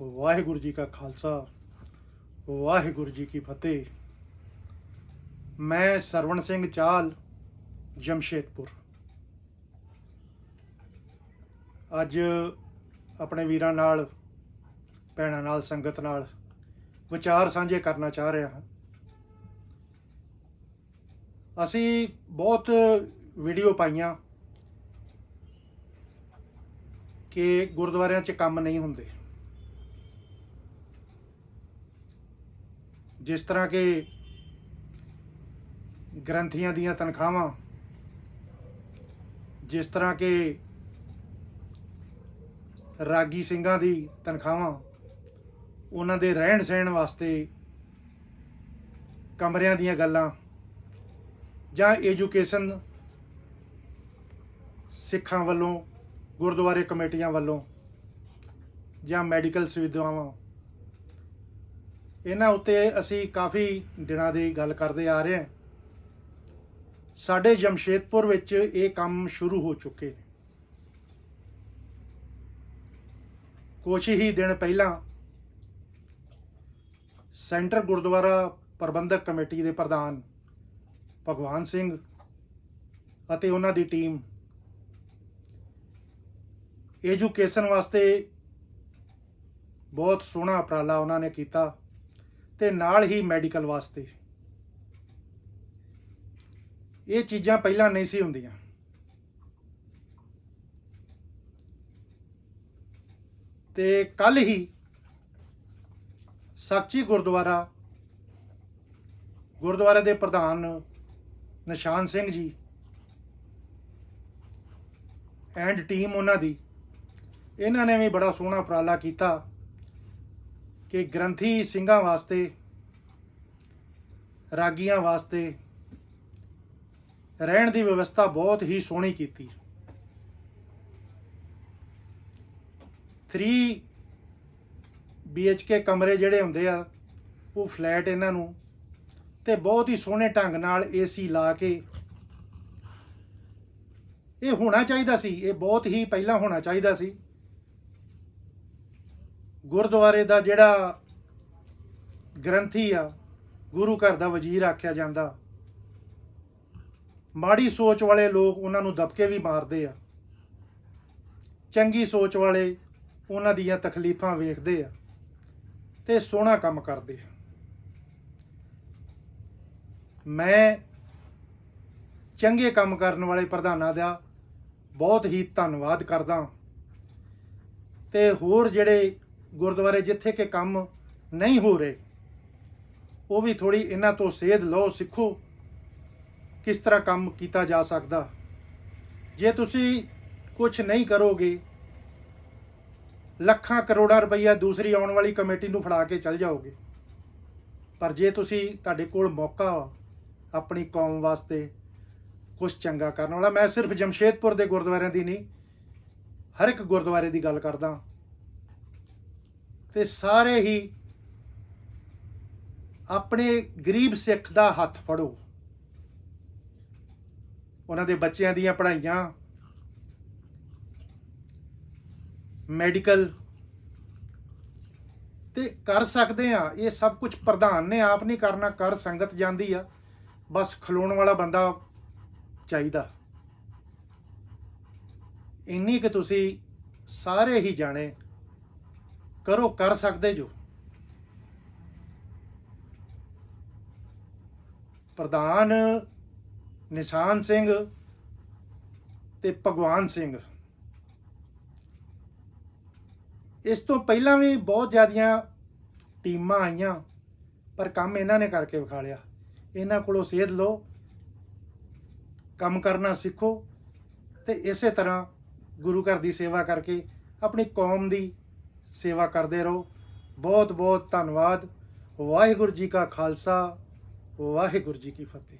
ਵਾਹਿਗੁਰੂ ਜੀ ਕਾ ਖਾਲਸਾ, ਵਾਹਿਗੁਰੂ ਜੀ ਕੀ ਫਤਿਹ। ਮੈਂ ਸਰਵਣ ਸਿੰਘ ਚਾਲ, ਜਮਸ਼ੇਦਪੁਰ। ਅੱਜ ਆਪਣੇ ਵੀਰਾਂ ਨਾਲ, ਭੈਣਾਂ ਨਾਲ, ਸੰਗਤ ਨਾਲ ਵਿਚਾਰ ਸਾਂਝੇ ਕਰਨਾ ਚਾਹ ਰਿਹਾ ਹਾਂ। ਅਸੀਂ ਬਹੁਤ ਵੀਡੀਓ ਪਾਈਆਂ ਕਿ ਗੁਰਦੁਆਰਿਆਂ 'ਚ ਕੰਮ ਨਹੀਂ ਹੁੰਦੇ। ਜਿਸ ਤਰ੍ਹਾਂ ਕਿ ਗ੍ਰੰਥੀਆਂ ਦੀਆਂ ਤਨਖਾਹਾਂ, ਜਿਸ ਤਰ੍ਹਾਂ ਕਿ ਰਾਗੀ ਸਿੰਘਾਂ ਦੀ ਤਨਖਾਹਾਂ, ਉਹਨਾਂ ਦੇ ਰਹਿਣ ਸਹਿਣ ਵਾਸਤੇ ਕਮਰਿਆਂ ਦੀਆਂ ਗੱਲਾਂ ਜਾਂ ਐਜੂਕੇਸ਼ਨ ਸਿੱਖਾਂ ਵੱਲੋਂ, ਗੁਰਦੁਆਰੇ ਕਮੇਟੀਆਂ ਵੱਲੋਂ ਜਾਂ ਮੈਡੀਕਲ ਸੁਵਿਧਾਵਾਂ ਇਹਨਾਂ ਉੱਤੇ ਅਸੀਂ ਕਾਫੀ ਦਿਨਾਂ ਦੀ ਗੱਲ ਕਰਦੇ ਆ ਰਹੇ ਹਾਂ। ਸਾਡੇ ਜਮਸ਼ੇਦਪੁਰ ਵਿੱਚ ਇਹ ਕੰਮ ਸ਼ੁਰੂ ਹੋ ਚੁੱਕੇ ਨੇ। ਕੁਛ ਹੀ ਦਿਨ ਪਹਿਲਾਂ ਸੈਂਟਰ ਗੁਰਦੁਆਰਾ ਪ੍ਰਬੰਧਕ ਕਮੇਟੀ ਦੇ ਪ੍ਰਧਾਨ ਭਗਵਾਨ ਸਿੰਘ ਅਤੇ ਉਹਨਾਂ ਦੀ ਟੀਮ ਐਜੂਕੇਸ਼ਨ ਵਾਸਤੇ ਬਹੁਤ ਸੋਹਣਾ ਉਪਰਾਲਾ ਉਹਨਾਂ ਨੇ ਕੀਤਾ। ਤੇ ਨਾਲ ਹੀ ਮੈਡੀਕਲ ਵਾਸਤੇ। ਇਹ ਚੀਜ਼ਾਂ ਪਹਿਲਾਂ ਨਹੀਂ ਸੀ ਹੁੰਦੀਆਂ। ਤੇ ਕੱਲ ਹੀ ਸੱਚੀ ਗੁਰਦੁਆਰਾ, ਗੁਰਦੁਆਰੇ ਦੇ ਪ੍ਰਧਾਨ ਨਿਸ਼ਾਨ ਸਿੰਘ ਜੀ ਐਂਡ ਟੀਮ ਉਹਨਾਂ ਦੀ, ਇਹਨਾਂ ਨੇ ਵੀ ਬੜਾ ਸੋਹਣਾ ਉਪਰਾਲਾ ਕੀਤਾ। ਕਿ ਗ੍ਰੰਥੀ ਸਿੰਘਾਂ ਵਾਸਤੇ, ਰਾਗੀਆਂ ਵਾਸਤੇ ਰਹਿਣ ਦੀ ਵਿਵਸਥਾ ਬਹੁਤ ਹੀ ਸੋਹਣੀ ਕੀਤੀ। 3 BHK ਕਮਰੇ ਜਿਹੜੇ ਹੁੰਦੇ ਆ, ਉਹ ਫਲੈਟ ਇਹਨਾਂ ਨੂੰ ਤੇ ਬਹੁਤ ਹੀ ਸੋਹਣੇ ਢੰਗ ਨਾਲ AC ਲਾ ਕੇ ਇਹ ਹੋਣਾ ਚਾਹੀਦਾ ਸੀ, ਇਹ ਬਹੁਤ ਹੀ ਪਹਿਲਾਂ ਹੋਣਾ ਚਾਹੀਦਾ ਸੀ। ਗੁਰਦੁਆਰੇ ਦਾ ਜਿਹੜਾ ਗ੍ਰੰਥੀ ਆ, ਗੁਰੂ ਘਰ ਦਾ ਵਜ਼ੀਰ ਆਖਿਆ ਜਾਂਦਾ। ਮਾੜੀ ਸੋਚ ਵਾਲੇ ਲੋਕ ਉਹਨਾਂ ਨੂੰ ਦਬਕੇ ਵੀ ਮਾਰਦੇ ਆ। ਚੰਗੀ ਸੋਚ ਵਾਲੇ ਉਹਨਾਂ ਦੀਆਂ ਤਕਲੀਫਾਂ ਵੇਖਦੇ ਆ ਤੇ ਸੋਹਣਾ ਕੰਮ ਕਰਦੇ ਆ। ਮੈਂ ਚੰਗੇ ਕੰਮ ਕਰਨ ਵਾਲੇ ਪ੍ਰਧਾਨਾਂ ਦਾ ਬਹੁਤ ਹੀ ਧੰਨਵਾਦ ਕਰਦਾ ਤੇ ਹੋਰ ਜਿਹੜੇ ਗੁਰਦੁਆਰੇ ਜਿੱਥੇ ਕਿ ਕੰਮ ਨਹੀਂ ਹੋ ਰਹੇ, ਉਹ ਵੀ ਥੋੜੀ ਇਹਨਾਂ ਤੋਂ ਸੇਧ ਲਓ, ਸਿੱਖੋ ਕਿਸ ਤਰ੍ਹਾਂ ਕੰਮ ਕੀਤਾ ਜਾ ਸਕਦਾ। ਜੇ ਤੁਸੀਂ ਕੁਝ ਨਹੀਂ ਕਰੋਗੇ, ਲੱਖਾਂ ਕਰੋੜਾਂ ਰੁਪਈਆ ਦੂਸਰੀ ਆਉਣ ਵਾਲੀ ਕਮੇਟੀ ਨੂੰ ਫੜਾ ਕੇ ਚੱਲ ਜਾਓਗੇ। ਪਰ ਜੇ ਤੁਸੀਂ ਤੁਹਾਡੇ ਕੋਲ ਮੌਕਾ ਵਾ, ਆਪਣੀ ਕੌਮ ਵਾਸਤੇ ਕੁਝ ਚੰਗਾ ਕਰਨ ਵਾਲਾ, ਮੈਂ ਸਿਰਫ ਜਮਸ਼ੇਦਪੁਰ ਦੇ ਗੁਰਦੁਆਰਿਆਂ ਦੀ ਨਹੀਂ, ਹਰ ਇੱਕ ਗੁਰਦੁਆਰੇ ਦੀ ਗੱਲ ਕਰਦਾ। ਤੇ ਸਾਰੇ ਹੀ ਆਪਣੇ ਗਰੀਬ ਸਿੱਖ ਦਾ ਹੱਥ ਫੜੋ। ਉਹਨਾਂ ਦੇ ਬੱਚਿਆਂ ਦੀਆਂ ਪੜ੍ਹਾਈਆਂ, ਮੈਡੀਕਲ ਤੇ ਕਰ ਸਕਦੇ ਆ, ਇਹ ਸਭ ਕੁਝ ਪ੍ਰਧਾਨ ਨੇ, ਆਪ ਨਹੀਂ ਕਰਨਾ, ਕਰ ਸੰਗਤ ਜਾਂਦੀ ਆ, ਬਸ ਖਲੋਣ ਵਾਲਾ ਬੰਦਾ ਚਾਹੀਦਾ। ਇੰਨੀ ਕਿ ਤੁਸੀਂ ਸਾਰੇ ਹੀ ਜਾਣੇ ਕਰੋ, ਕਰ ਸਕਦੇ ਜੋ। ਪ੍ਰਧਾਨ ਨਿਸ਼ਾਨ ਸਿੰਘ ਤੇ ਭਗਵਾਨ ਸਿੰਘ। ਇਸ ਤੋਂ ਪਹਿਲਾਂ ਵੀ ਬਹੁਤ ਜ਼ਿਆਦੀਆਂ ਟੀਮਾਂ ਆਈਆਂ, ਪਰ ਕੰਮ ਇਹਨਾਂ ਨੇ ਕਰਕੇ ਵਿਖਾ ਲਿਆ। ਇਹਨਾਂ ਕੋਲੋਂ ਸੇਧ ਲਓ, ਕੰਮ ਕਰਨਾ ਸਿੱਖੋ ਤੇ ਇਸੇ ਤਰ੍ਹਾਂ ਗੁਰੂ ਘਰ ਦੀ ਸੇਵਾ ਕਰਕੇ ਆਪਣੀ ਕੌਮ ਦੀ ਸੇਵਾ ਕਰਦੇ ਰਹੋ। ਬਹੁਤ ਬਹੁਤ ਧੰਨਵਾਦ। ਵਾਹਿਗੁਰੂ ਜੀ ਕਾ ਖਾਲਸਾ ਵਾਹਿਗੁਰੂ ਜੀ ਕੀ ਫਤਿਹ।